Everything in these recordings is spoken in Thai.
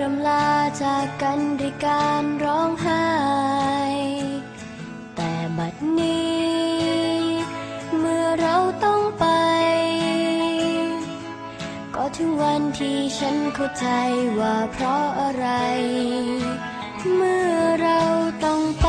รำลาจากกันด้วยการร้องไห้ แต่บัดนี้ เมื่อเราต้องไป ก็ถึงวันที่ฉันเข้าใจว่าเพราะอะไร เมื่อเราต้องไป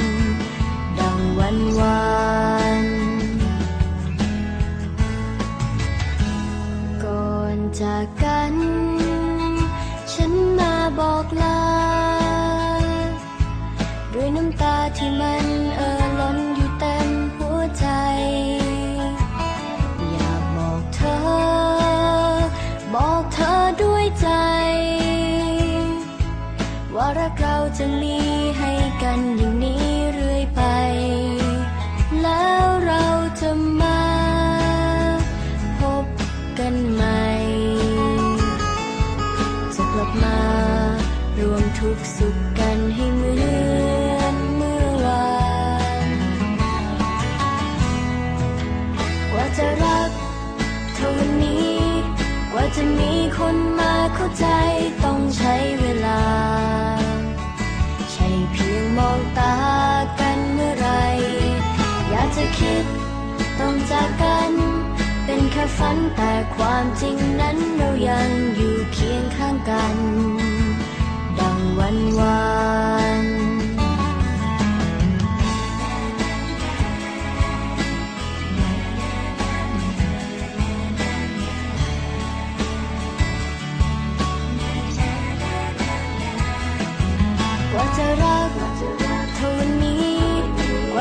วันวานก่อนจากกัน ฉันมาบอกลา ด้วยน้ำตาที่มันเอ่อล้นอยู่เต็มหัวใจ อยากบอกเธอ บอกเธอด้วยใจ ว่ารักเราจะมีให้กันอย่ง คนมาเข้าใจต้องใช้เวลา ใช่เพียงมองตากันเมื่อไร อยากจะคิดต้องจากกัน เป็นแค่ฝันแต่ความจริงนั้นเรายังอยู่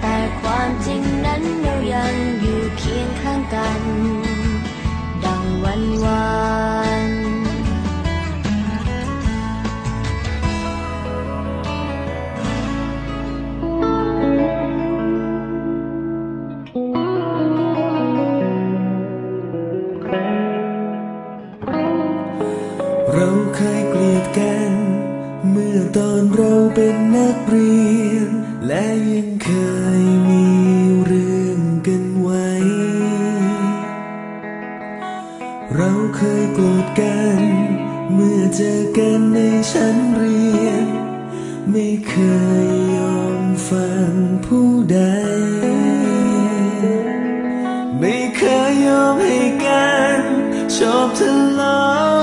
แต่ความจริงนั้นเรายังอยู่เคียงข้างกัน ดังวันวานเราเคยเกลียดกัน เมื่อตอนเราเป็นนักเรียนและ เคยโกรธกัน เมื่อเจอกันในชั้นเรียน ไม่เคยยอมฟังผู้ใด ไม่เคยยอมให้กัน ชอบทะเลาะ